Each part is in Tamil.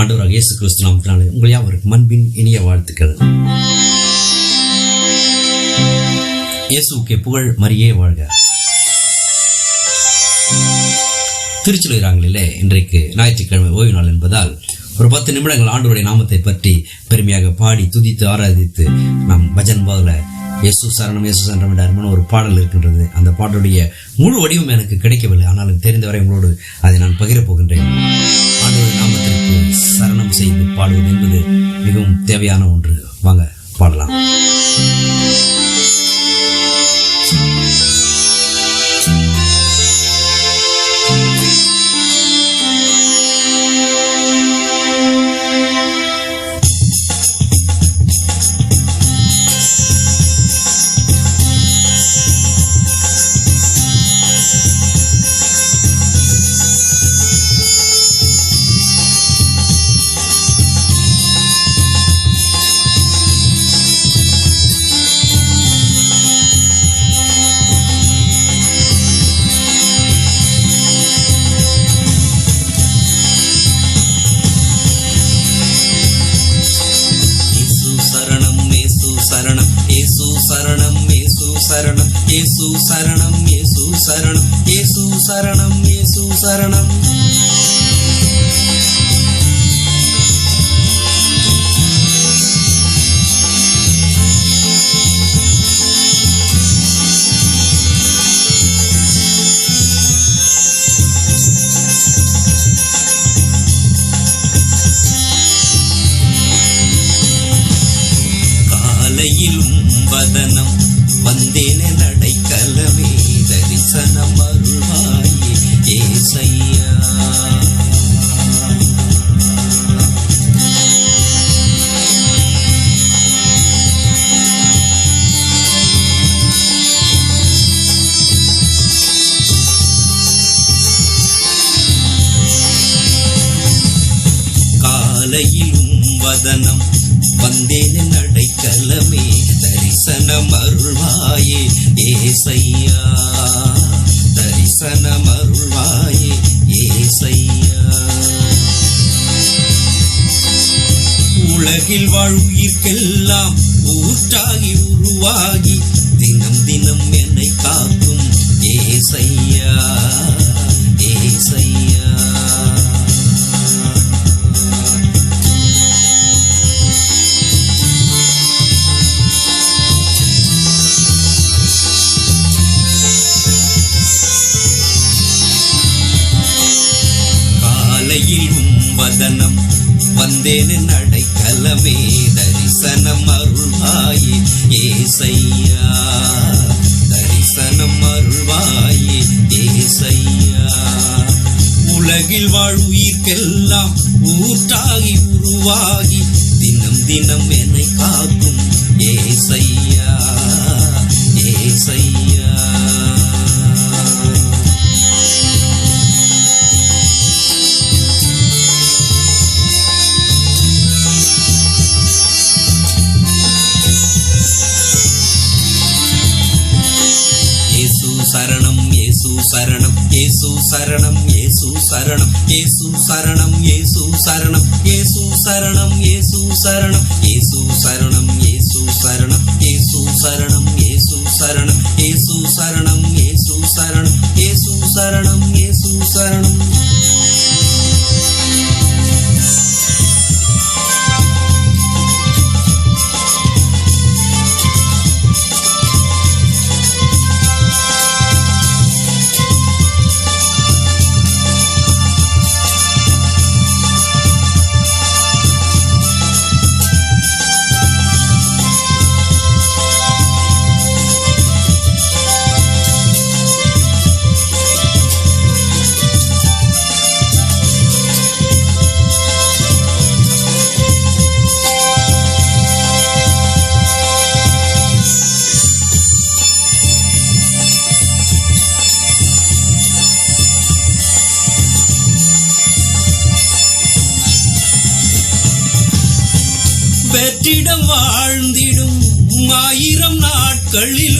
ஆண்டவராக இயேசு கிறிஸ்து நாமத்தினாலே உங்கள் யாவருக்கும் அன்பின் இனிய வாழ்த்துக்கள். இயேசுவுக்கு புகழ் மரியே வாழ்க. திருச்சிலுகிறாங்களிலே இன்றைக்கு ஞாயிற்றுக்கிழமை ஓய்வு நாள் என்பதால் ஒரு பத்து நிமிடங்கள் ஆண்டவருடைய நாமத்தை பற்றி பெருமையாக பாடி துதித்து ஆராதித்து நாம் பஜன் பாதில் இயேசு சரணம் இயேசு சரணம் என்ற அருமையான ஒரு பாடல் இருக்கின்றது. அந்த பாடலுடைய முழு வடிவம் எனக்கு கிடைக்கவில்லை. ஆனாலும் தெரிந்தவரை உங்களோடு அதை நான் பகிரப் போகின்றேன். சரணம் செய்து பாடுவது என்பது மிகவும் தேவையான ஒன்று. வாங்க பாடலாம். యేసు శరణం యేసు శరణం యేసు శరణం యేసు శరణం. காலையில் காலையிலும் வந்தேன் நடைக்கலமே தரிசனம் அருள்வாயே ஏசையா. தரிசனம் அருள்வாயே ஏசையா. உலகில் வாழ்வுயிர்க்கெல்லாம் ஊற்றாகி உருவாகி தினம் தினம் என்னை காக்கும் ஏசையா. நடைக்கலமே தரிசனம் அருள்வாயே ஏசையா. தரிசனம் அருள்வாயே ஏசையா. உலகில் வாழ்வுயிர்க்கெல்லாம் ஊற்றாகி உருவாகி தினம் தினம் என்னை காக்கும் ஏசையா. ஏசையா. சரணம் ஏசு சரணம் ஏசு சரணம் ஏசு சரணம் ஏசு சரணம் ஏசு சரணம் ஏசு சரணம் ஏசு சரணம் ஏசு சரணம் ஏசு சரணம் ஏசு சரணம் ஏசு சரணம் ஏசு சரணம் ஏசு சரணம் ஏசு சரணம் ஏசு சரணம் களில்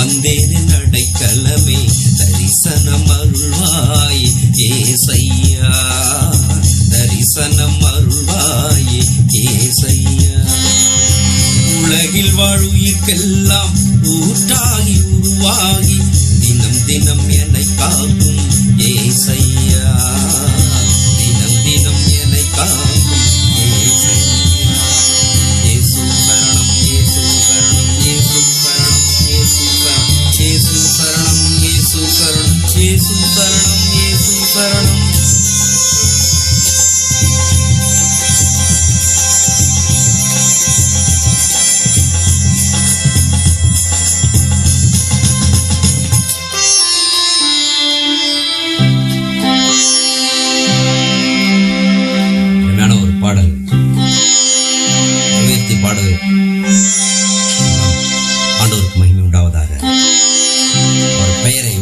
வந்தேன் அடைக்கலமே தரிசனம் அருள்வாய் ஏசையா. தரிசனம் அருள்வாய் ஏசையா. உலகில் வாழுயிர்க்கெல்லாம் ஊற்றாகி உருவாகி தினம் தினம்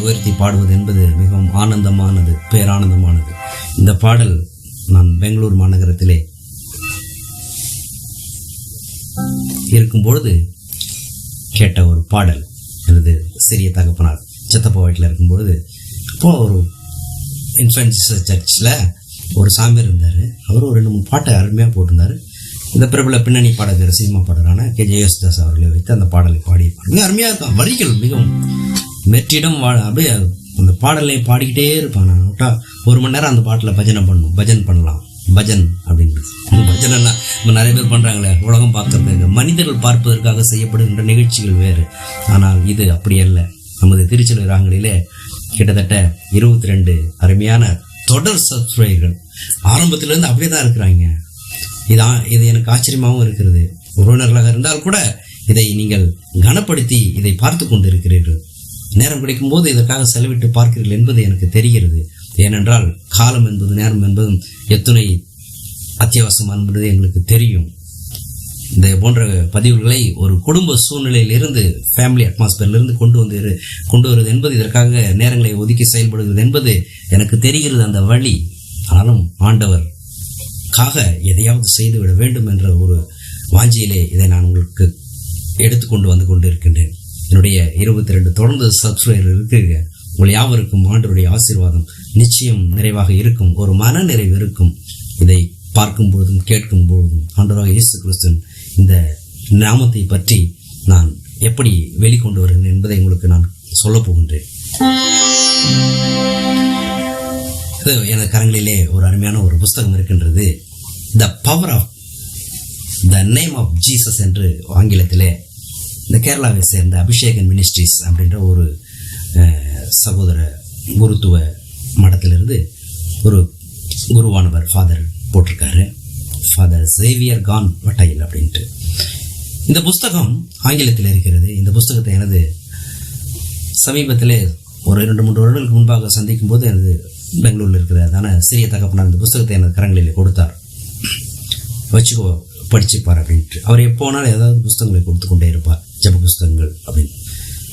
உயர்த்தி பாடுவது என்பது மிகவும் ஆனந்தமானது பேரானந்தமானது. இந்த பாடல் நான் பெங்களூர் மாநகரத்திலே இருக்கும் பொழுது கேட்ட ஒரு பாடல். எனது சிறிய தகப்பனார் சித்தப்பா வீட்டில் இருக்கும் பொழுது ஒரு இன்ஃபென்ஸ் சர்ச்சில் ஒரு சாமியார் இருந்தார். அவர் ஒரு ரெண்டு மூணு பாட்டை அருமையாக போட்டிருந்தார். இந்த பிரபல பின்னணி பாடகர் சினிமா பாடகரான கே. ஜெயசுதாஸ் அவர்களை வைத்து அந்த பாடலை பாடி. மிக அருமையாக இருக்கும். வரிகள் மிகவும் மெற்றிடம் வாழ அப்படியே அந்த பாடலையும் பாடிக்கிட்டே இருப்பான் நான் விட்டா ஒரு மணி நேரம் அந்த பாட்டில் பஜனை பண்ணணும் பஜன் பண்ணலாம். பஜன் அப்படின்னு. பஜனைன்னா இப்போ நிறைய பேர் பண்ணுறாங்களே உலகம் பார்க்கறதுக்கு மனிதர்கள் பார்ப்பதற்காக செய்யப்படுகின்ற நிகழ்ச்சிகள் வேறு. ஆனால் இது அப்படி அல்ல. நமது திருச்சிலை ராகங்களிலே கிட்டத்தட்ட இருபத்தி ரெண்டு அருமையான தொடர் சப்ஸ்கிரைபர்கள் ஆரம்பத்திலேருந்து அப்படியே தான் இருக்கிறாங்க. இதான் இது எனக்கு ஆச்சரியமாகவும் இருக்கிறது. உறவினர்களாக இருந்தால் கூட இதை நீங்கள் கனப்படுத்தி இதை பார்த்து கொண்டு இருக்கிறீர்கள் நேரம் கிடைக்கும்போது இதற்காக செலவிட்டு பார்க்கிறீர்கள் என்பது எனக்கு தெரிகிறது. ஏனென்றால் காலம் என்பது நேரம் என்பதும் எத்துணை அத்தியாவசியம் என்பது எங்களுக்கு தெரியும். இந்த போன்ற பதிவுகளை ஒரு குடும்ப சூழ்நிலையிலிருந்து ஃபேமிலி அட்மாஸ்பியர்லேருந்து கொண்டு வந்து கொண்டு வருவது என்பது இதற்காக நேரங்களை ஒதுக்கி செயல்படுகிறது என்பது எனக்கு தெரிகிறது அந்த வழி. ஆனாலும் ஆண்டவர் காக எதையாவது செய்துவிட வேண்டும் என்ற ஒரு வாஞ்சியிலே இதை நான் உங்களுக்கு எடுத்துக்கொண்டு வந்து கொண்டு இருக்கின்றேன் என்னுடைய இருபத்தி ரெண்டு தொடர்ந்து சப்ஸ்கிரைபர் இருக்கிறீங்க உங்கள் யாவருக்கும் ஆண்டவருடைய ஆசீர்வாதம் நிச்சயம் நிறைவாக இருக்கும். ஒரு மன நிறைவு இருக்கும். இதை பார்க்கும் பொழுதும் கேட்கும் பொழுதும் ஆண்டவராக இயேசு கிறிஸ்தன் இந்த நாமத்தை பற்றி நான் எப்படி வெளிக்கொண்டு வருகிறேன் என்பதை உங்களுக்கு நான் சொல்ல போகின்றேன். எனது கரங்களிலே ஒரு அருமையான ஒரு புஸ்தகம் இருக்கின்றது. The power of the name of Jesus என்று ஆங்கிலத்திலே இந்த கேரளாவை சேர்ந்த அபிஷேகன் மினிஸ்ட்ரிஸ் அப்படின்ற ஒரு சகோதர குருத்துவ மடத்திலிருந்து ஒரு குருவானவர் ஃபாதர் போட்டிருக்காரு. ஃபாதர் சேவியர் கான் வட்டையில் அப்படின்ட்டு. இந்த புஸ்தகம் ஆங்கிலத்தில் இருக்கிறது. இந்த புஸ்தகத்தை எனது சமீபத்தில் ஒரு இரண்டு மூன்று வருடங்களுக்கு முன்பாக சந்திக்கும் போது எனது பெங்களூரில் இருக்கிற அதான சிறிய தகப்பனார் இந்த புஸ்தகத்தை எனது கரங்களில் கொடுத்தார். வச்சுக்கோ படிச்சுப்பார் அப்படின்ட்டு. அவர் எப்போனாலும் ஏதாவது புஸ்தகங்களை கொடுத்து கொண்டே இருப்பார். ஜப புஸ்தகங்கள் அப்படின்னு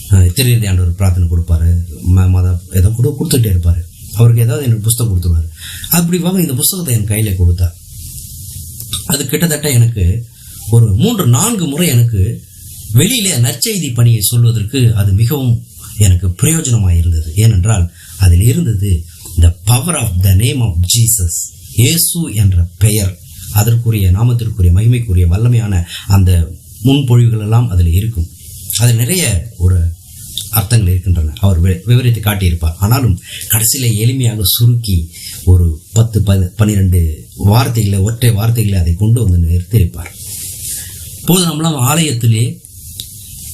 அஹ் திருநீதி ஆண்டவர் பிரார்த்தனை கொடுப்பாரு. ம- மத ஏதோ கொடு கொடுத்துட்டே இருப்பார். அவருக்கு ஏதாவது எனக்கு புஸ்தகம் கொடுத்துருவார். அப்படி வாங்க இந்த புஸ்தகத்தை என் கையில் கொடுத்தார் அது கிட்டத்தட்ட எனக்கு ஒரு மூன்று நான்கு முறை எனக்கு வெளியிலே நற்செய்தி பணியை சொல்வதற்கு அது மிகவும் எனக்கு பிரயோஜனமாக இருந்தது. ஏனென்றால் அதில் இருந்தது the power of the name of Jesus இயேசு என்ற பெயர். அதற்குரிய நாமத்திற்குரிய மகிமைக்குரிய வல்லமையான அந்த முன்பொழிவுகள் எல்லாம் அதில் இருக்கும். அதில் நிறைய ஒரு அர்த்தங்கள் இருக்கின்றன. அவர் வி- விவரித்து காட்டியிருப்பார். ஆனாலும் கடைசியில் எளிமையாக சுருக்கி ஒரு பத்து ப பன்னிரெண்டு வார்த்தைகளை ஒற்றை வார்த்தைகளை அதை கொண்டு வந்து நிறுத்தியிருப்பார். இப்போது நம்மளாம் ஆலயத்திலே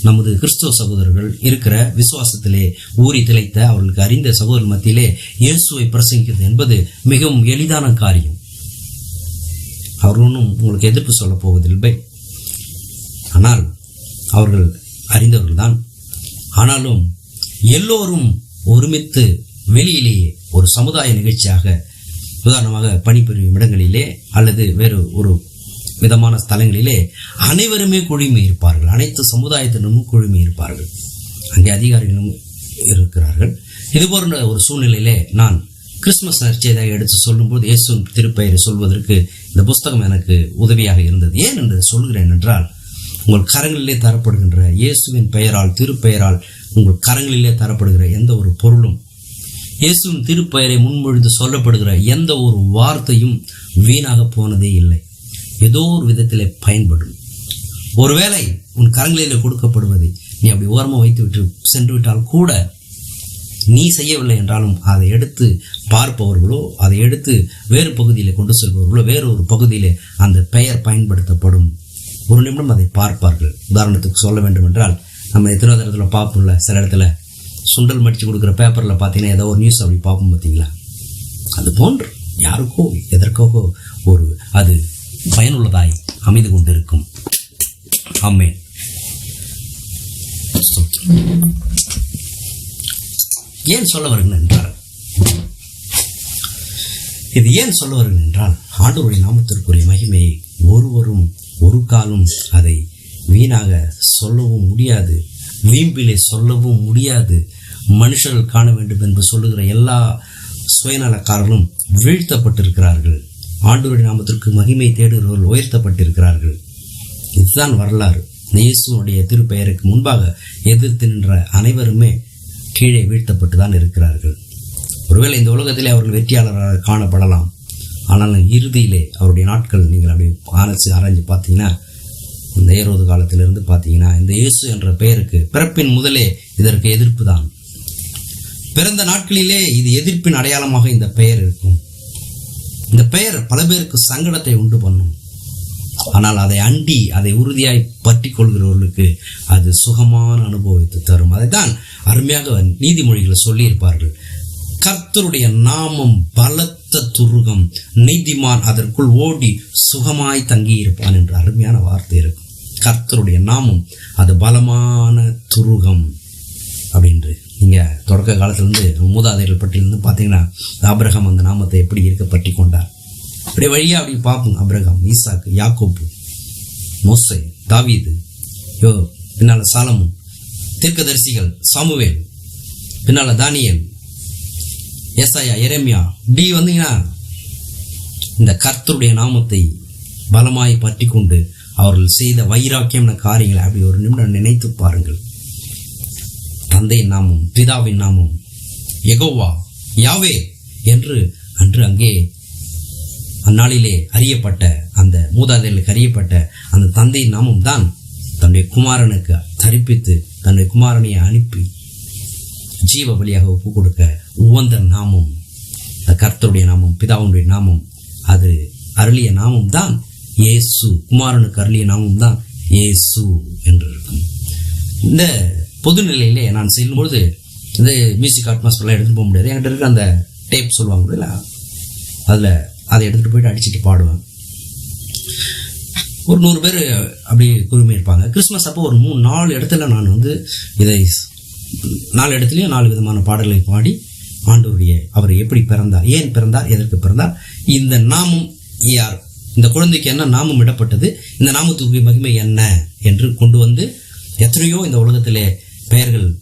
நமது கிறிஸ்துவ சகோதரர்கள் இருக்கிற விசுவாசத்திலே ஊறி திளைத்த அவர்களுக்கு அறிந்த சகோதரர் மத்தியிலே இயேசுவை பிரசங்கிக்கிறது என்பது மிகவும் எளிதான காரியம். அவர் ஒன்றும் உங்களுக்கு எதிர்ப்பு சொல்லப் போவதில்லை. ஆனால் அவர்கள் அறிந்தவர்கள்தான். ஆனாலும் எல்லோரும் ஒருமித்து வெளியிலேயே ஒரு சமுதாய நிகழ்ச்சியாக உதாரணமாக பணிபுரியும் இடங்களிலே அல்லது வேறு ஒரு விதமான ஸ்தலங்களிலே அனைவருமே குழுமை இருப்பார்கள். அனைத்து சமுதாயத்தினரும் குழுமை இருப்பார்கள். அங்கே அதிகாரிகளும் இருக்கிறார்கள். இது போன்ற ஒரு சூழ்நிலையிலே நான் கிறிஸ்மஸ் நற்செய்தியாக எடுத்து சொல்லும்போது இயேசு திருப்பெயரை சொல்வதற்கு இந்த புஸ்தகம் எனக்கு உதவியாக இருந்தது. ஏன் என்று சொல்கிறேன் என்றால் உங்கள் கரங்களிலே தரப்படுகின்ற இயேசுவின் பெயரால் திருப்பெயரால் உங்கள் கரங்களிலே தரப்படுகிற எந்த ஒரு பொருளும் இயேசுவின் திருப்பெயரை முன்மொழிந்து சொல்லப்படுகிற எந்த ஒரு வார்த்தையும் வீணாக போனதே இல்லை. ஏதோ ஒரு விதத்திலே பயன்படும். ஒருவேளை உன் கரங்களிலே கொடுக்கப்படுவதை நீ அப்படி ஓரமாக வைத்து விட்டு சென்று விட்டால் கூட நீ செய்யவில்லை என்றாலும் அதை எடுத்து பார்ப்பவர்களோ அதை எடுத்து வேறு பகுதியில் கொண்டு செல்பவர்களோ வேறு ஒரு பகுதியில் அந்த பெயர் பயன்படுத்தப்படும். ஒரு நிமிடம் அதை பார்ப்பார்கள். உதாரணத்துக்கு சொல்ல வேண்டும் என்றால் நம்ம எத்தனை இடத்துல பார்ப்போம்ல சில இடத்துல சுண்டல் மடித்து கொடுக்குற பேப்பரில் பார்த்தீங்கன்னா ஏதோ ஒரு நியூஸ் அப்படி பார்ப்போம் பார்த்தீங்களா? அது போன்று யாருக்கோ எதற்கோ ஒரு அது பயனுள்ளதாய் அமைந்து கொண்டிருக்கும். ஆமே ஏன் சொல்ல வருகிறேன் என்றால் இது ஏன் சொல்ல வருகிறேன் என்றால் ஆண்டவருடைய நாமத்திற்குரிய மகிமையை ஒருவரும் ஒரு காலம் அதை வீணாக சொல்லவும் முடியாது வீம்பிலே சொல்லவும் முடியாது. மனுஷர்கள் காண வேண்டும் என்று சொல்லுகிற எல்லா சுயநலக்காரர்களும் வீழ்த்தப்பட்டிருக்கிறார்கள். ஆண்டவருடைய நாமத்திற்கு மகிமை தேடுகிறவர்கள் உயர்த்தப்பட்டிருக்கிறார்கள். இதுதான் வரலாறு. இயேசுனுடைய திருப்பெயருக்கு முன்பாக எதிர்த்து நின்ற அனைவருமே கீழே வீழ்த்தப்பட்டு தான் இருக்கிறார்கள். ஒருவேளை இந்த உலகத்திலே அவர்கள் வெற்றியாளராக காணப்படலாம். ஆனால் இறுதியிலே அவருடைய நாட்கள் நீங்கள் அப்படி ஆராய்ச்சி ஆராய்ஞ்சு பார்த்தீங்கன்னா இந்த ஏரோது காலத்திலிருந்து பார்த்தீங்கன்னா இந்த இயேசு என்ற பெயருக்கு பிறப்பின் முதலே இதற்கு எதிர்ப்பு தான். பிறந்த நாட்களிலே இது எதிர்ப்பின் அடையாளமாக இந்த பெயர் இருக்கும். இந்த பெயர் பல பேருக்கு சங்கடத்தை உண்டு பண்ணும். ஆனால் அதை அண்டி அதை உறுதியாய் பற்றி கொள்கிறவர்களுக்கு அது சுகமான அனுபவத்தை தரும். அதைத்தான் அருமையாக நீதிமொழிகளை சொல்லியிருப்பார்கள். கர்த்தருடைய நாமம் பலத்த துருகம் நீதிமான் அதற்குள் ஓடி சுகமாய் தங்கியிருப்பான் என்ற அருமையான வார்த்தை இருக்கும் கர்த்தருடைய நாமம் அது பலமான துருகம் அப்படின்று. நீங்கள் தொடக்க காலத்துலேருந்து மூதாதையர்கள் பற்றியிருந்து பார்த்தீங்கன்னா ஆபிரகாம் அந்த நாமத்தை எப்படி இருக்க பற்றி கொண்டார்? அப்படியே வழியாக அப்படி பார்ப்போம். அபிரகாம் ஈசாக்கு யாக்கோப்பு மோசை தாவீது யோ பின்னால் சாலமும் தீர்க்கதரிசிகள் சாமுவேல் பின்னால் தானியல் ஏசாயா எரேமியா டி வந்தீங்கன்னா இந்த கர்த்தருடைய நாமத்தை பலமாய் பற்றி கொண்டு அவர்கள் செய்த வைராக்கியம்ன காரியங்களை அப்படி ஒரு நிமிடம் நினைத்து பாருங்கள். தந்தையின் நாமம் பிதாவின் நாமம் எகோவா யாவே என்று அன்று அங்கே அந்நாளிலே அறியப்பட்ட அந்த மூதாதைகளுக்கு அறியப்பட்ட அந்த தந்தையின் நாமம் தான் தன்னுடைய குமாரனுக்கு தரிப்பித்து தன்னுடைய குமாரனை அனுப்பி ஜீவ வழியாக ஒப்பு கொடுக்க உவந்த நாமம் கர்த்தருடைய நாமம் பிதாவுடைய நாமம் அது அருளிய நாமம் தான் இயேசு குமாரனுக்கு அருளிய நாமம் தான் ஏசு என்று இருக்கும் இந்த பொதுநிலையிலே நான் செல்லும்பொழுது இந்த மியூசிக் அட்மாஸ்பியர்லாம் எடுத்துகிட்டு போக முடியாது. என்கிட்ட இருக்கிற அந்த டேப் சொல்லுவாங்க இல்லை அதில் அதை எடுத்துகிட்டு போயிட்டு அடிச்சுட்டு பாடுவேன் ஒரு நூறு பேர் அப்படி குழுமி இருப்பாங்க. கிறிஸ்மஸ் அப்போ ஒரு மூணு நாலு இடத்துல நான் வந்து இதை நாலு இடத்துலையும் நாலு விதமான பாடல்களை பாடி ஆண்டவருடைய அவர் எப்படி பிறந்தார் ஏன் பிறந்தார் எதற்கு பிறந்தார்? இந்த நாமம் யார்? இந்த குழந்தைக்கு என்ன நாமம் இடப்பட்டது? இந்த நாமத்துக்கு மகிமை என்ன? என்று கொண்டு வந்து எத்தனையோ இந்த உலகத்திலே பெயர்கள்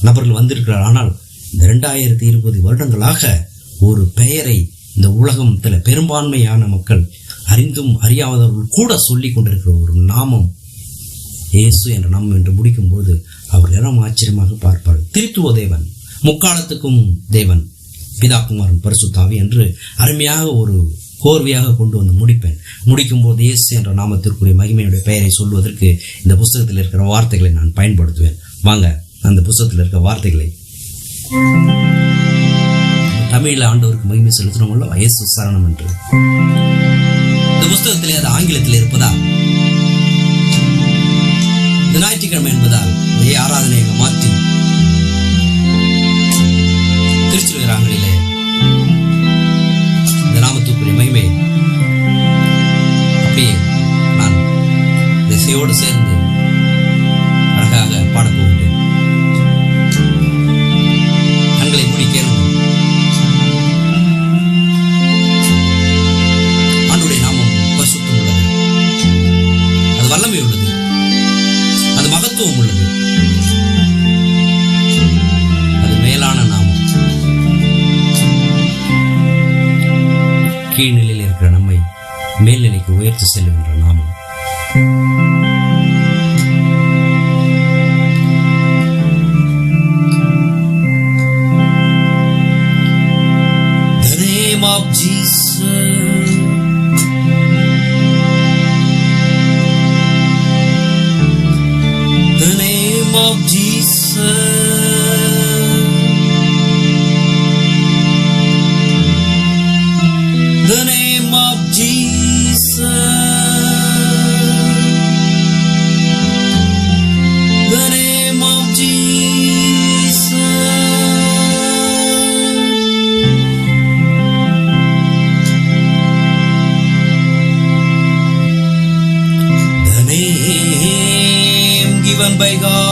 நபர்கள் வந்திருக்கிறார். ஆனால் இந்த ரெண்டாயிரத்தி இருபது வருடங்களாக ஒரு பெயரை இந்த உலகத்தில் பெரும்பான்மையான மக்கள் அறிந்தும் அறியாதவர்கள் கூட சொல்லி கொண்டிருக்கிற ஒரு நாமம் இயேசு என்ற நாமம் என்று முடிக்கும்போது அவர் எல்லாம் ஆச்சரியமாக பார்ப்பார். திருத்துவ தேவன் முக்காலத்துக்கும் தேவன் பிதாகுமாரன் பரிசுத்தாவி என்று அருமையாக ஒரு கோர்வையாக கொண்டு வந்து முடிப்பேன். முடிக்கும் போது இயேசு என்ற நாமத்திற்குரிய மகிமையுடைய பெயரை சொல்வதற்கு இந்த புஸ்தகத்தில் இருக்கிற வார்த்தைகளை நான் பயன்படுத்துவேன். வாங்க அந்த புஸ்தகத்தில் இருக்கிற வார்த்தைகளை. தமிழில் ஆண்டவருக்கு மகிமை செலுத்தணும்ல இயேசு சரணம் என்று. இந்த புஸ்தகத்தில் அது ஆங்கிலத்தில் இருப்பதால் இந்த ஞாயிற்றுக்கிழமை என்பதால் ஆராதனையை மாற்றி மாற்றி திருச்சிலுகிறாங்களிலே இந்த நாமத்துக்குரிய மகிமை. அப்படியே நான் திசையோடு சேர்ந்து அழகாக பாடப் போகின்றேன். கண்களை மூடி கீழ்நிலையில் இருக்கிற நம்மை மேல்நிலைக்கு உயர்த்தி செல்லுகின்ற நாமம். Of Jesus. The name of Jesus. The name of Jesus. The name of Jesus. The name given by God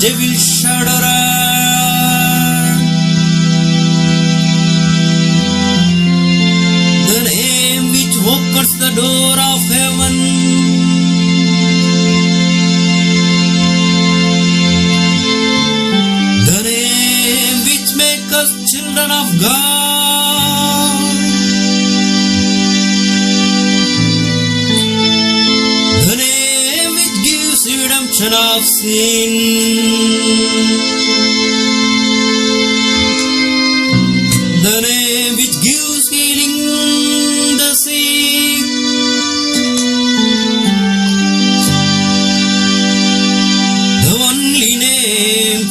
devil shudder at. the name which opens the door of heaven. The name which makes us children of God. The name which gives redemption of sin.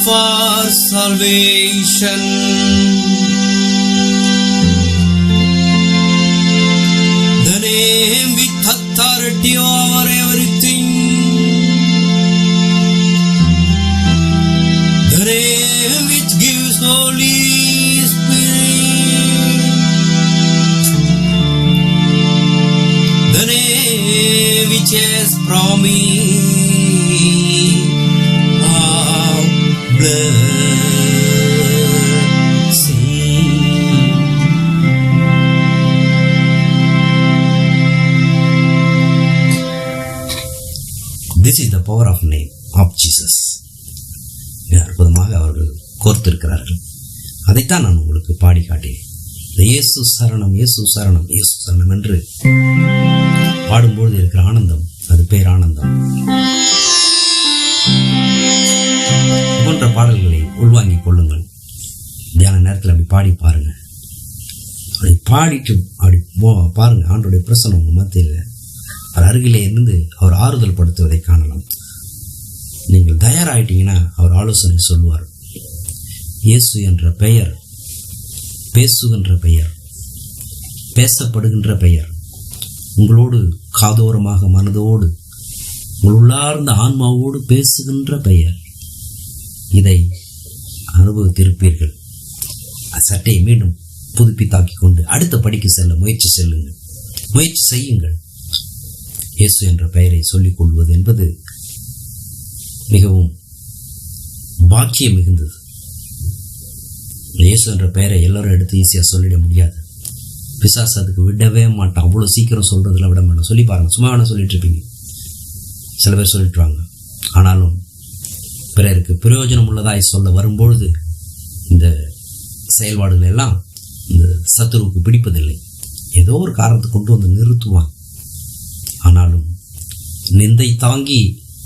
For salvation. This is the power of name of Jesus அற்புதமாக அவர்கள் கோர்த்திருக்கிறார்கள். அதைத்தான் நான் உங்களுக்கு பாடி காட்டினேன் இந்த இயேசு சரணம் இயேசு சரணம் இயேசு சரணம் என்று பாடும்பொழுது இருக்கிற ஆனந்தம் அது பேர் ஆனந்தம். போன்ற பாடல்களை உள்வாங்கிக் கொள்ளுங்கள். தியான நேரத்தில் அப்படி பாடி பாருங்க. அப்படி பாடிட்டு அப்படி போ- பாருங்க. ஆண்டோடைய பிரசனம் உங்க மத்தியில். அவர் அருகிலே இருந்து அவர் ஆறுதல் படுத்துவதை காணலாம். நீங்கள் தயாராகிட்டீங்கன்னா அவர் ஆலோசனை சொல்லுவார் இயேசு என்ற பெயர் பேசுகின்ற பெயர் பேசப்படுகின்ற பெயர் உங்களோடு காதோரமாக மனதோடு உள்ளார்ந்த ஆன்மாவோடு பேசுகின்ற பெயர். இதை அனுபவித்திருப்பீர்கள். சட்டையை மீண்டும் புதுப்பித்தாக்கி கொண்டு அடுத்த படிக்கு செல்ல முயற்சி செல்லுங்கள். முயற்சி செய்யுங்கள். இயேசு என்ற பெயரை சொல்லிக் கொள்வது என்பது மிகவும் பாக்கியம் மிகுந்தது. இயேசு என்ற பெயரை எல்லோரும் எடுத்து ஈஸியாக சொல்லிட முடியாது. பிசாஸ் அதுக்கு விடவே மாட்டான். அவ்வளோ சீக்கிரம் சொல்கிறதுல விட மாட்டோம் சொல்லி பாருங்கள் சும்மா வேணால் சொல்லிட்டு இருப்பீங்க. சில பேர் சொல்லிட்டுருவாங்க ஆனாலும் பிறருக்கு பிரயோஜனம் உள்ளதாய் சொல்ல வரும்பொழுது இந்த செயல்பாடுகள் எல்லாம் இந்த சத்துருவுக்கு பிடிப்பதில்லை. ஏதோ ஒரு காரணத்தை கொண்டு வந்து நிறுத்துவான். ஆனாலும் நிந்தை தாங்கி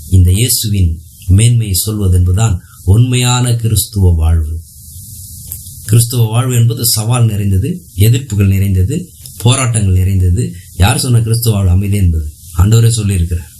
இந்த இயேசுவின் மேன்மையை சொல்வதென்பதுதான் உண்மையான கிறிஸ்துவ வாழ்வு. கிறிஸ்துவ வாழ்வு என்பது சவால் நிறைந்தது எதிர்ப்புகள் நிறைந்தது போராட்டங்கள் நிறைந்தது. யார் சொன்ன கிறிஸ்துவ வாழ்வு அமைதி என்பது? ஆண்டவரே சொல்லியிருக்கிறார்.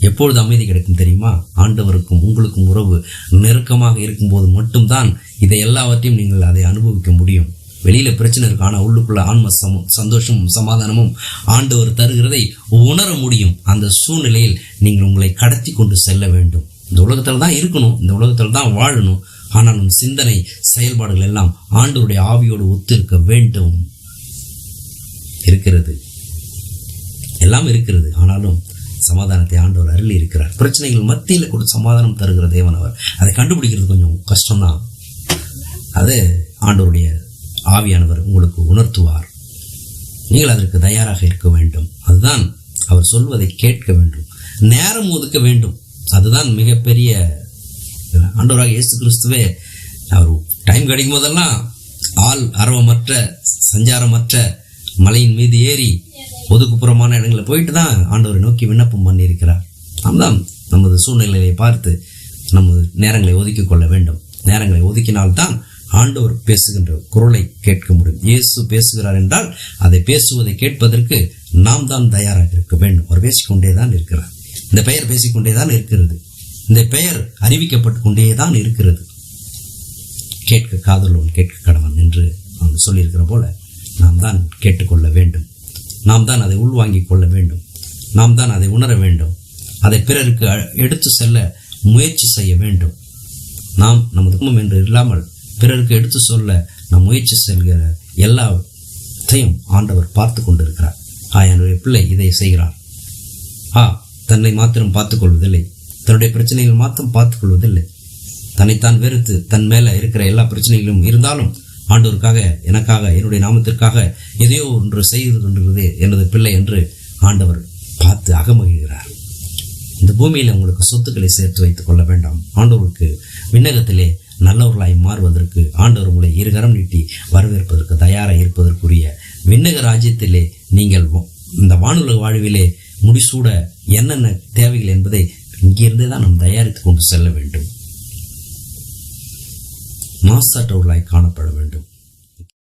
எப்பொழுது அமைதி கிடைக்கும் தெரியுமா? ஆண்டவருக்கும் உங்களுக்கும் உறவு நெருக்கமாக இருக்கும்போது மட்டும்தான் இதை எல்லாவற்றையும் நீங்கள் அதை அனுபவிக்க முடியும். வெளியில பிரச்சனை இருக்கு. ஆனா உள்ளுக்குள்ள ஆன்ம சம சந்தோஷமும் சமாதானமும் ஆண்டவர் தருகிறதை உணர முடியும். அந்த சூழ்நிலையில் நீங்கள் உங்களை கடத்தி கொண்டு செல்ல வேண்டும். இந்த உலகத்தில் தான் இருக்கணும். இந்த உலகத்தில் தான் வாழணும். ஆனால் சிந்தனை செயல்பாடுகள் எல்லாம் ஆண்டவருடைய ஆவியோடு ஒத்திருக்க வேண்டும். இருக்கிறது. எல்லாம் இருக்கிறது. ஆனாலும் சமாதானத்தை ஆண்டவர் அருள் இருக்கிறார். பிரச்சனைகள் மத்தியில் கூட சமாதானம் தருகிற தேவன் அவர். அதை கண்டுபிடிக்கிறது கொஞ்சம் கஷ்டம்தான். அது ஆண்டவருடைய ஆவியானவர் உங்களுக்கு உணர்த்துவார். நீங்கள் அதற்கு தயாராக இருக்க வேண்டும். அதுதான் அவர் சொல்வதை கேட்க வேண்டும். நேரம் ஒதுக்க வேண்டும். அதுதான் மிகப்பெரிய ஆண்டவராக இயேசு கிறிஸ்துவே அவர் டைம் கிடைக்கும் போதெல்லாம் ஆள் அரவமற்ற சஞ்சாரமற்ற மலையின் மீது ஏறி ஒதுக்குப்புறமான இடங்களில் போயிட்டு தான் ஆண்டவரை நோக்கி விண்ணப்பம் பண்ணியிருக்கிறார். அதுதான் நமது சூழ்நிலையை பார்த்து நமது நேரங்களை ஒதுக்கிக் கொள்ள வேண்டும். நேரங்களை ஒதுக்கினால்தான் ஆண்டவர் பேசுகின்ற குரலை கேட்க முடியும். இயேசு பேசுகிறார் என்றால் அதை பேசுவதை கேட்பதற்கு நாம் தான் தயாராக இருக்க வேண்டும். அவர் பேசிக்கொண்டே தான் இருக்கிறார். இந்த பெயர் பேசிக்கொண்டே தான் இருக்கிறது. இந்த பெயர் அறிவிக்கப்பட்டு கொண்டே தான் இருக்கிறது. கேட்க காதலோன் கேட்க கடவன் என்று அவன் சொல்லியிருக்கிற போல நாம் தான் கேட்டுக்கொள்ள வேண்டும். நாம் தான் அதை உள்வாங்கிக் கொள்ள வேண்டும். நாம் தான் அதை உணர வேண்டும். அதை பிறருக்கு எடுத்து செல்ல முயற்சி செய்ய வேண்டும். நாம் நமது குடும்பம் என்று இல்லாமல் பிறருக்கு எடுத்து சொல்ல நான் முயற்சி செல்கிற எல்லாத்தையும் ஆண்டவர் பார்த்து கொண்டிருக்கிறார். ஆ என்னுடைய பிள்ளை இதை செய்கிறார் ஆ தன்னை மாத்திரம் பார்த்துக்கொள்வதில்லை தன்னுடைய பிரச்சனைகள் மாத்திரம் பார்த்துக்கொள்வதில்லை தன்னைத்தான் வெறுத்து தன் மேலே இருக்கிற எல்லா பிரச்சனைகளும் இருந்தாலும் ஆண்டவருக்காக எனக்காக என்னுடைய நாமத்திற்காக எதையோ ஒன்று செய்து எனது பிள்ளை என்று ஆண்டவர் பார்த்து அகமகிழ்கிறார். இந்த பூமியில் உங்களுக்கு சொத்துக்களை சேர்த்து வைத்துக் கொள்ள வேண்டாம். ஆண்டவருக்கு விண்ணகத்திலே நல்லவர்களாய் மாறுவதற்கு ஆண்டவர் உங்களை இருகரம் நீட்டி வரவேற்பதற்கு தயாராக இருப்பதற்குரிய விண்ணக ராஜ்யத்திலே நீங்கள் வ- இந்த வானுலக வாழ்விலே முடிசூட என்னென்ன தேவைகள் என்பதை இங்கிருந்தே தான் நாம் தயாரித்து கொண்டு செல்ல வேண்டும். மாசாற்றவர்களாய் காணப்பட வேண்டும்.